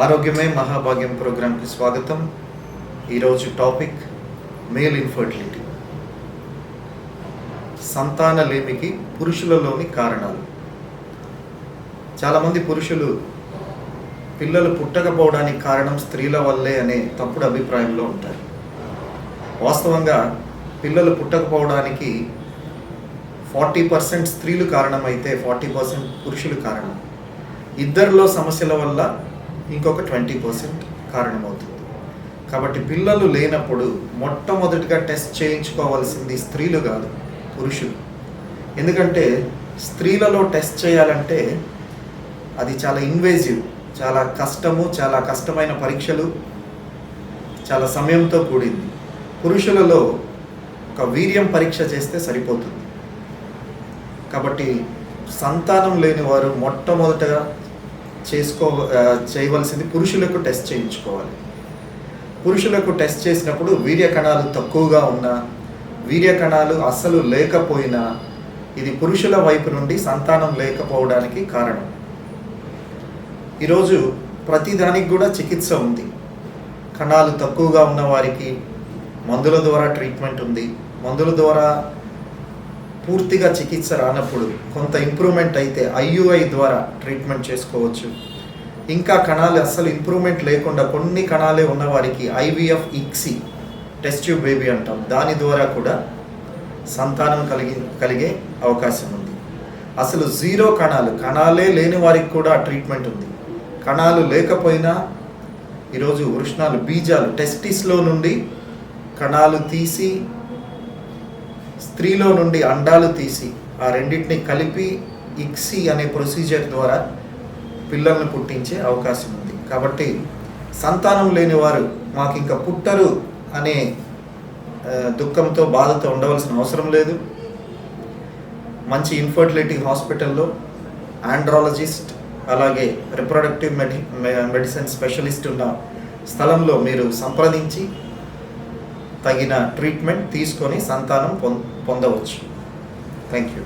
ఆరోగ్యమే మహాభాగ్యం ప్రోగ్రాంకి స్వాగతం. ఈరోజు టాపిక్ మేల్ ఇన్ఫర్టిలిటీ. సంతానలేమికి పురుషులలోని కారణాలు. చాలామంది పురుషులు పిల్లలు పుట్టకపోవడానికి కారణం స్త్రీల వల్లే అనే తప్పుడు అభిప్రాయంలో ఉంటారు. వాస్తవంగా పిల్లలు పుట్టకపోవడానికి ఫార్టీ పర్సెంట్ స్త్రీలు కారణమైతే ఫార్టీ పర్సెంట్ పురుషులు కారణం. ఇద్దరిలో సమస్యల వల్ల ఇంకొక ట్వంటీ పర్సెంట్ కారణమవుతుంది. కాబట్టి పిల్లలు లేనప్పుడు మొట్టమొదటిగా టెస్ట్ చేయించుకోవాల్సింది స్త్రీలు కాదు పురుషులు. ఎందుకంటే స్త్రీలలో టెస్ట్ చేయాలంటే అది చాలా ఇన్వేజివ్ చాలా కష్టము చాలా కష్టమైన పరీక్షలు చాలా సమయంతో కూడింది. పురుషులలో ఒక వీర్యం పరీక్ష చేస్తే సరిపోతుంది. కాబట్టి సంతానం లేని వారు మొట్టమొదటగా చేసుకో చేయవలసింది పురుషులకు టెస్ట్ చేయించుకోవాలి. పురుషులకు టెస్ట్ చేసినప్పుడు వీర్య కణాలు తక్కువగా ఉన్నా వీర్య కణాలు అస్సలు లేకపోయినా ఇది పురుషుల వైపు నుండి సంతానం లేకపోవడానికి కారణం. ఈరోజు ప్రతిదానికి కూడా చికిత్స ఉంది. కణాలు తక్కువగా ఉన్న వారికి మందుల ద్వారా ట్రీట్మెంట్ ఉంది. మందుల ద్వారా పూర్తిగా చికిత్స రానప్పుడు కొంత ఇంప్రూవ్మెంట్ అయితే ఐయుఐ ద్వారా ట్రీట్మెంట్ చేసుకోవచ్చు. ఇంకా కణాలు అస్సలు ఇంప్రూవ్మెంట్ లేకుండా కొన్ని కణాలే ఉన్నవారికి IVF IVF ICSI test tube baby అంటాం. దాని ద్వారా కూడా సంతానం కలిగి కలిగే అవకాశం ఉంది. అసలు జీరో కణాలు కణాలే లేని వారికి కూడా ట్రీట్మెంట్ ఉంది. కణాలు లేకపోయినా ఈరోజు వృష్ణాలు బీజాలు టెస్టిస్లో నుండి కణాలు తీసి స్త్రీలో నుండి అండాలు తీసి ఆ రెండింటిని కలిపి ఇక్సి అనే ప్రొసీజర్ ద్వారా పిల్లల్ని పుట్టించే అవకాశం ఉంది. కాబట్టి సంతానం లేని వారు మాకు ఇంకా పుట్టరు అనే దుఃఖంతో బాధతో ఉండవలసిన అవసరం లేదు. మంచి ఇన్ఫర్టిలిటీ హాస్పిటల్లో ఆండ్రాలజిస్ట్ అలాగే రిప్రొడక్టివ్ మెడి మెడిసిన్ స్పెషలిస్ట్ ఉన్న స్థలంలో మీరు సంప్రదించి తగిన ట్రీట్మెంట్ తీసుకొని సంతానం పొం పొందవచ్చు. Thank you